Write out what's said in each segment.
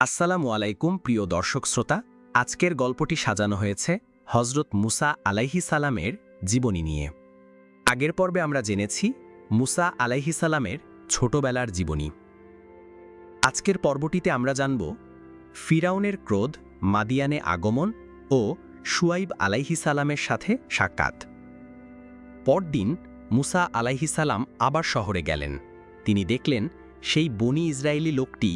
আসসালামু আলাইকুম, প্রিয় দর্শক শ্রোতা। আজকের গল্পটি সাজানো হয়েছে হজরত মুসা আলাইহি সালামের জীবনী নিয়ে। আগের পর্বে আমরা জেনেছি মুসা আলাইহি সালামের ছোটবেলার জীবনী। আজকের পর্বটিতে আমরা জানব ফিরাউনের ক্রোধ, মাদিয়ানে আগমন ও সুয়াইব আলাইহি সালামের সাথে সাক্ষাৎ। পরদিন মুসা আলাইহি সালাম আবার শহরে গেলেন। তিনি দেখলেন সেই বনি ইসরায়েলি লোকটি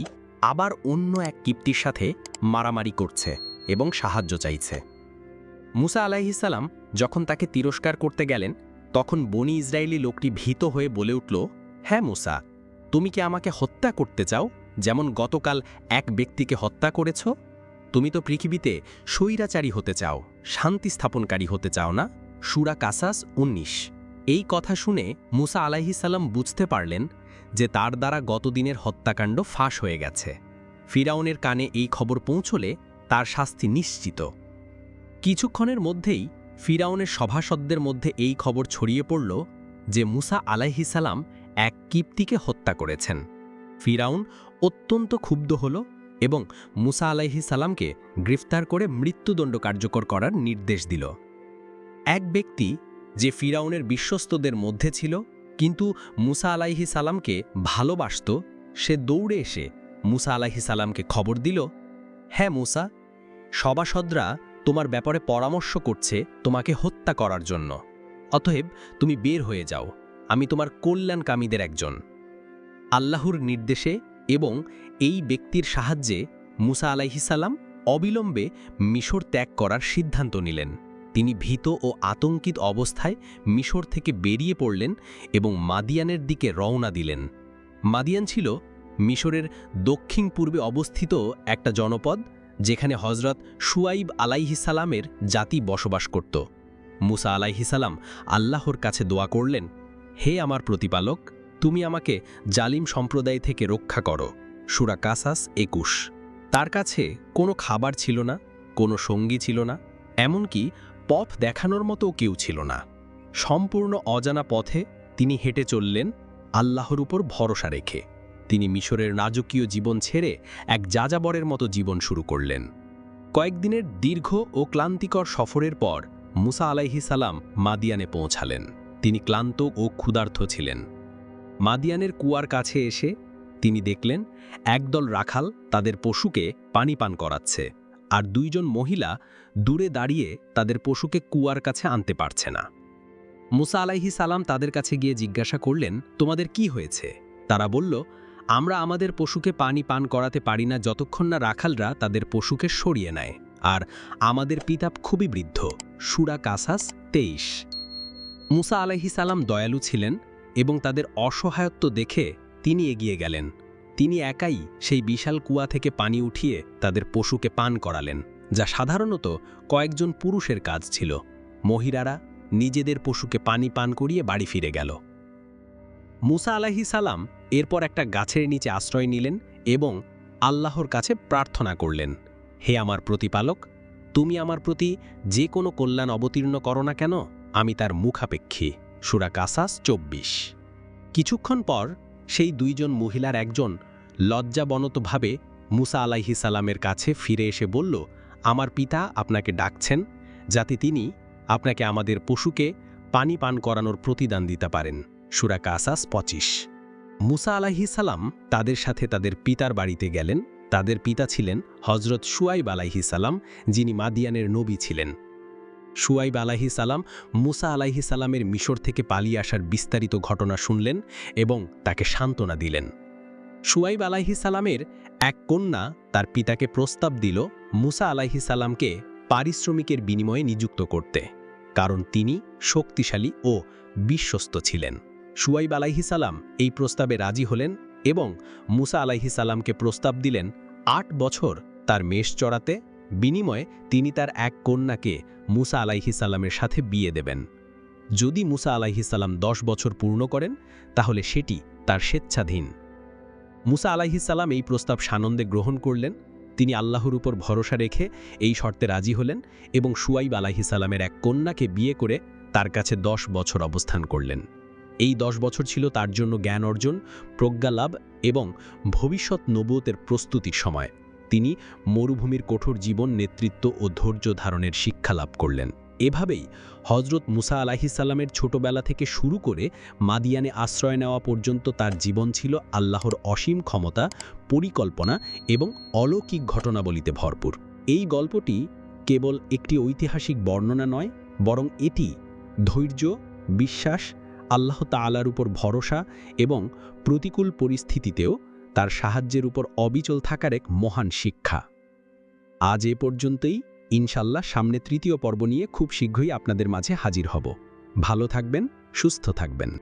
আবার অন্য এক কিপ্তির সাথে মারামারি করছে এবং সাহায্য চাইছে। মুসা আলাইহিসাল্লাম যখন তাকে তিরস্কার করতে গেলেন, তখন বনি ইসরায়েলি লোকটি ভীত হয়ে বলে উঠল হ্যাঁ মুসা, তুমি কি আমাকে হত্যা করতে চাও, যেমন গতকাল এক ব্যক্তিকে হত্যা করেছ? তুমি তো পৃথিবীতে স্বৈরাচারী হতে চাও, শান্তি স্থাপনকারী হতে চাও না? সুরা কাসাস উনিশ। এই কথা শুনে মুসা আলাইহিসাল্লাম বুঝতে পারলেন যে তার দ্বারা গতদিনের হত্যাকাণ্ড ফাঁস হয়ে গেছে। ফিরাউনের কানে এই খবর পৌঁছলে তার শাস্তি নিশ্চিত। কিছুক্ষণের মধ্যেই ফিরাউনের সভাসদদের মধ্যে এই খবর ছড়িয়ে পড়ল যে মুসা আলাইহিসালাম এক কিপ্তিকে হত্যা করেছেন। ফিরাউন অত্যন্ত ক্ষুব্ধ হল এবং মুসা আলাইহিসালামকে গ্রেফতার করে মৃত্যুদণ্ড কার্যকর করার নির্দেশ দিল। এক ব্যক্তি যে ফিরাউনের বিশ্বস্তদের মধ্যে ছিল কিন্তু মুসা আলাইহি সালামকে ভালোবাসত, সে দৌড়ে এসে মুসা আলাইহি সালামকে খবর দিল হ্যাঁ মুসা, সভাসদরা তোমার ব্যাপারে পরামর্শ করছে তোমাকে হত্যা করার জন্য। অতএব তুমি বের হয়ে যাও, আমি তোমার কল্যাণকামীদের একজন। আল্লাহর নির্দেশে এবং এই ব্যক্তির সাহায্যে মুসা আলাইহিসাল্লাম অবিলম্বে মিশর ত্যাগ করার সিদ্ধান্ত নিলেন। তিনি ভীত ও আতঙ্কিত অবস্থায় মিশর থেকে বেরিয়ে পড়লেন এবং মাদিয়ানের দিকে রওনা দিলেন। মাদিয়ান ছিল মিশরের দক্ষিণ পূর্বে অবস্থিত একটা জনপদ, যেখানে হজরত সুয়াইব আলাইহিসালামের জাতি বসবাস করত। মুসা আলাইহিসালাম আল্লাহর কাছে দোয়া করলেন, হে আমার প্রতিপালক, তুমি আমাকে জালিম সম্প্রদায় থেকে রক্ষা করো। সুরা কাসাস একুশ। তার কাছে কোনো খাবার ছিল না, কোনো সঙ্গী ছিল না, এমনকি পথ দেখানোর মতো কেউ ছিল না। সম্পূর্ণ অজানা পথে তিনি হেঁটে চললেন আল্লাহর উপর ভরসা রেখে। তিনি মিশরের রাজকীয় জীবন ছেড়ে এক যাযাবরের মতো জীবন শুরু করলেন। কয়েকদিনের দীর্ঘ ও ক্লান্তিকর সফরের পর মুসা আলাইহি সালাম মাদিয়ানে পৌঁছালেন। তিনি ক্লান্ত ও ক্ষুধার্থ ছিলেন। মাদিয়ানের কুয়ার কাছে এসে তিনি দেখলেন, একদল রাখাল তাদের পশুকে পানি পান করাচ্ছে। আর দুইজন মহিলা দূরে দাঁড়িয়ে তাদের পশুকে কুয়ার কাছে আনতে পারছে না। মুসা আলাইহি সালাম তাদের কাছে গিয়ে জিজ্ঞাসা করলেন, তোমাদের কি হয়েছে? তারা বলল, আমরা আমাদের পশুকে পানি পান করাতে পারি না যতক্ষণ না রাখালরা তাদের পশুকে সরিয়ে নেয়। আর আমাদের পিতা খুবই বৃদ্ধ, সুরা কাসাস তেইশ। মুসা আলাইহি সালাম দয়ালু ছিলেন এবং তাদের অসহায়ত্ব দেখে তিনি এগিয়ে গেলেন। তিনি একাই সেই বিশাল কুয়া থেকে পানি উঠিয়ে তাদের পশুকে পান করালেন, যা সাধারণত কয়েকজন পুরুষের কাজ ছিল। মহিলারা নিজেদের পশুকে পানি পান করিয়ে বাড়ি ফিরে গেল। মুসা আলাহি সালাম এরপর একটা গাছের নিচে আশ্রয় নিলেন এবং আল্লাহর কাছে প্রার্থনা করলেন, হে আমার প্রতিপালক, তুমি আমার প্রতি যে কোনো কল্যাণ অবতীর্ণ করো না কেন, আমি তার মুখাপেক্ষী। সুরা কাসাস চব্বিশ। কিছুক্ষণ পর সেই দুইজন মহিলার একজন লজ্জাবনতভাবে মুসা আলাইহি সালামের কাছে ফিরে এসে বলল, আমার পিতা আপনাকে ডাকছেন যাতে তিনি আপনাকে আমাদের পশুকে পানি পান করানোর প্রতিদান দিতে পারেন। সুরা কাসাস পঁচিশ। মুসা আলাহি সালাম তাদের সাথে তাদের পিতার বাড়িতে গেলেন। তাদের পিতা ছিলেন হজরত সুয়াইব আলাহি সালাম, যিনি মাদিয়ানের নবী ছিলেন। সুয়াইব আলাহি সালাম মুসা আলাহি সালামের মিশর থেকে পালিয়ে আসার বিস্তারিত ঘটনা শুনলেন এবং তাকে সান্ত্বনা দিলেন। সুয়াইব আলাহি সালামের এক কন্যা তার পিতাকে প্রস্তাব দিল মুসা আলাহি সালামকে পারিশ্রমিকের বিনিময়ে নিযুক্ত করতে, কারণ তিনি শক্তিশালী ও বিশ্বস্ত ছিলেন। সুয়াইব আলাইহি সালাম এই প্রস্তাবে রাজি হলেন এবং মুসা আলাইহি সালামকে প্রস্তাব দিলেন, আট বছর তার মেষ চড়াতে বিনিময়ে তিনি তার এক কন্যাকে মুসা আলাইহি সালামের সাথে বিয়ে দেবেন। যদি মুসা আলাইহি সালাম দশ বছর পূর্ণ করেন, তাহলে সেটি তার স্বেচ্ছাধীন। মুসা আলাইহি সালাম এই প্রস্তাব সানন্দে গ্রহণ করলেন, তিনি আল্লাহর উপর ভরসা রেখে এই শর্তে রাজি হলেন এবং সুয়াইব আলাইহি সালামের এক কন্যাকে বিয়ে করে তার কাছে দশ বছর অবস্থান করলেন। এই দশ বছর ছিল তার জন্য জ্ঞান অর্জন প্রজ্ঞালাভ এবং ভবিষ্যৎ নবুয়তের প্রস্তুতির সময়। তিনি মরুভূমির কঠোর জীবন, নেতৃত্ব ও ধৈর্য ধারণের শিক্ষা লাভ করলেন। এভাবেই হজরত মুসা আলাহিসাল্লামের ছোটবেলা থেকে শুরু করে মাদিয়ানে আশ্রয় নেওয়া পর্যন্ত তার জীবন ছিল আল্লাহর অসীম ক্ষমতা, পরিকল্পনা এবং অলৌকিক ঘটনাবলিতে ভরপুর। এই গল্পটি কেবল একটি ঐতিহাসিক বর্ণনা নয়, বরং এটি ধৈর্য, বিশ্বাস, আল্লাহ তাআলার উপর ভরসা এবং প্রতিকূল পরিস্থিতিতেও তার সাহায্যের উপর অবিচল থাকার এক মহান শিক্ষা। আজ এ পর্যন্তই। ইনশাল্লাহ সামনে তৃতীয় পর্ব নিয়ে খুব শীঘ্রই আপনাদের মাঝে হাজির হব। ভালো থাকবেন, সুস্থ থাকবেন।